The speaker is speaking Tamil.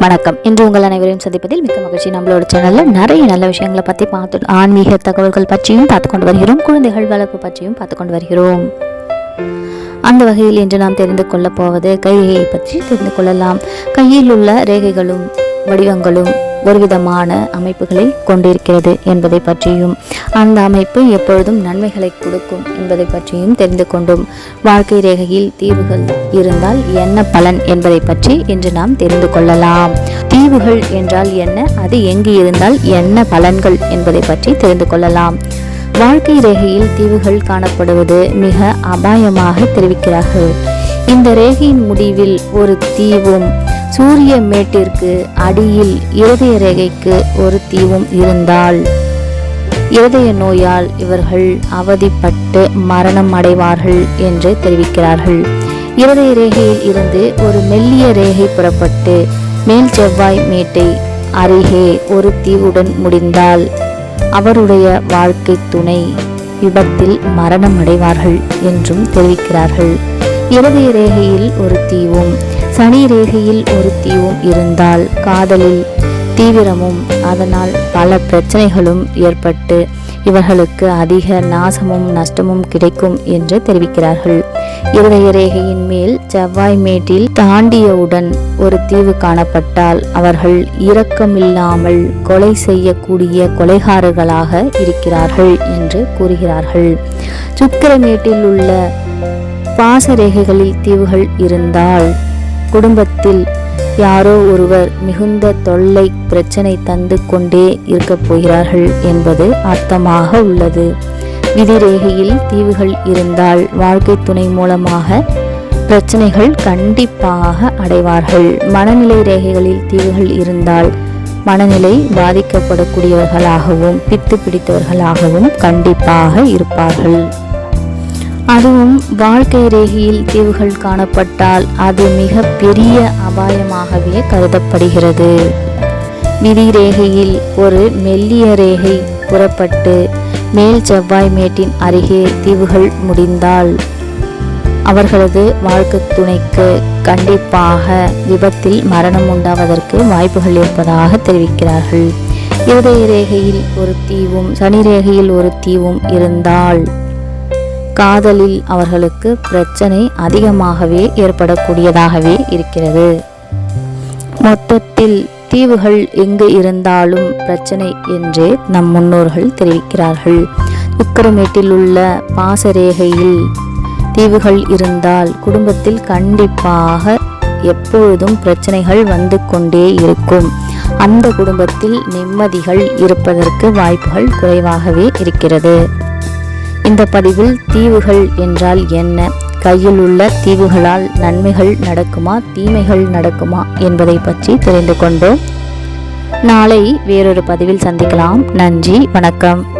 வணக்கம். இன்று உங்கள் அனைவரையும் சந்திப்பதில் மிக்க மகிழ்ச்சி. நம்மளோட சேனலில் நிறைய நல்ல விஷயங்களை பற்றி பார்த்து ஆன்மீக தகவல்கள் பற்றியும் பார்த்து கொண்டு வருகிறோம். குழந்தைகள் வளர்ப்பு பற்றியும் பார்த்து கொண்டு வருகிறோம். அந்த வகையில் இன்று நாம் தெரிந்து கொள்ளப் போவது கைகையை பற்றி தெரிந்து கொள்ளலாம். கையில் உள்ள ரேகைகளும் வடிவங்களும் ஒருவிதமான அமைப்புகளை கொண்டிருக்கிறது என்பதை பற்றியும் அந்த அமைப்பு எப்பொழுதும் நன்மைகளை கொடுக்கும் என்பதை பற்றியும் தெரிந்து கொண்டோம். வாழ்க்கை ரேகையில் தீவுகள் இருந்தால் என்ன பலன் என்பதை பற்றி இன்று நாம் தெரிந்து கொள்ளலாம். தீவுகள் என்றால் என்ன? அது எங்கு இருந்தால் என்ன பலன்கள் என்பதை பற்றி தெரிந்து கொள்ளலாம். வாழ்க்கை ரேகையில் தீவுகள் காணப்படுவது மிக அபாயமாக தெரிவிக்கிறார்கள். இந்த ரேகையின் முடிவில் ஒரு தீவும் சூரிய மேட்டிற்கு அடியில் இருதய ரேகைக்கு ஒரு தீவும் இருந்தால் இருதய நோயால் இவர்கள் அவதிப்பட்டு மரணம் அடைவார்கள் என்று தெரிவிக்கிறார்கள். இருதய ரேகையில் இருந்து ஒரு மெல்லிய ரேகை புறப்பட்டு மேல் செவ்வாய் மேட்டை அருகே ஒரு தீவுடன் முடிந்தால் அவருடைய வாழ்க்கை துணை விபத்தில் மரணம் அடைவார்கள் என்றும் தெரிவிக்கிறார்கள். இருதய ரேகையில் ஒரு தீவும் சனி ரேகையில் ஒரு இருந்தால் காதலில் தீவிரமும் அதனால் பல பிரச்சனைகளும் ஏற்பட்டு இவர்களுக்கு அதிக நாசமும் நஷ்டமும் கிடைக்கும் என்று தெரிவிக்கிறார்கள். இருதய ரேகையின் மேல் செவ்வாய் மேட்டில் தாண்டியவுடன் ஒரு தீவு காணப்பட்டால் அவர்கள் இரக்கமில்லாமல் கொலை செய்யக்கூடிய கொலைகாரர்களாக இருக்கிறார்கள் என்று கூறுகிறார்கள். சுக்கிரமேட்டில் உள்ள பாசரேகைகளில் தீவுகள் இருந்தால் குடும்பத்தில் யாரோ ஒருவர் மிகுந்த தொல்லை பிரச்சனை தந்து கொண்டே இருக்கப் போகிறார்கள் என்பது அர்த்தமாக உள்ளது. விதிரேகையில் தீவுகள் இருந்தால் வாழ்க்கை துணை மூலமாக பிரச்சனைகள் கண்டிப்பாக அடைவார்கள். மனநிலை ரேகைகளில் தீவுகள் இருந்தால் மனநிலை பாதிக்கப்படக்கூடியவர்களாகவும் பித்து பிடித்தவர்களாகவும் கண்டிப்பாக இருப்பார்கள். அதுவும் வாழ்க்கை ரேகையில் தீவுகள் காணப்பட்டால் அது மிக பெரிய அபாயமாகவே கருதப்படுகிறது. விதி ரேகையில் ஒரு மெல்லிய ரேகை புறப்பட்டு மேல் செவ்வாய் மேட்டின் அருகே தீவுகள் முடிந்தால் அவர்களது வாழ்க்கை துணைக்கு கண்டிப்பாக விபத்தில் மரணம் உண்டாவதற்கு வாய்ப்புகள் இருப்பதாக தெரிவிக்கிறார்கள். இருதய ரேகையில் ஒரு தீவும் சனி ரேகையில் ஒரு தீவும் இருந்தால் காதலில் அவர்களுக்கு பிரச்சனை அதிகமாகவே ஏற்படக்கூடியதாகவே இருக்கிறது. மொத்தத்தில் தீவுகள் எங்கு இருந்தாலும் பிரச்சனை என்றே நம் முன்னோர்கள் தெரிவிக்கிறார்கள். உக்கரமேட்டில் உள்ள பாசரேகையில் தீவுகள் இருந்தால் குடும்பத்தில் கண்டிப்பாக எப்பொழுதும் பிரச்சனைகள் வந்து கொண்டே இருக்கும். அந்த குடும்பத்தில் நிம்மதிகள் இருப்பதற்கு வாய்ப்புகள் குறைவாகவே இருக்கிறது. இந்த பதிவில் தீவுகள் என்றால் என்ன? கையில் உள்ள தீவுகளால் நன்மைகள் நடக்குமா தீமைகள் நடக்குமா என்பதை பற்றி தெரிந்து கொண்டோம். நாளை வேறொரு பதிவில் சந்திக்கலாம். நன்றி வணக்கம்.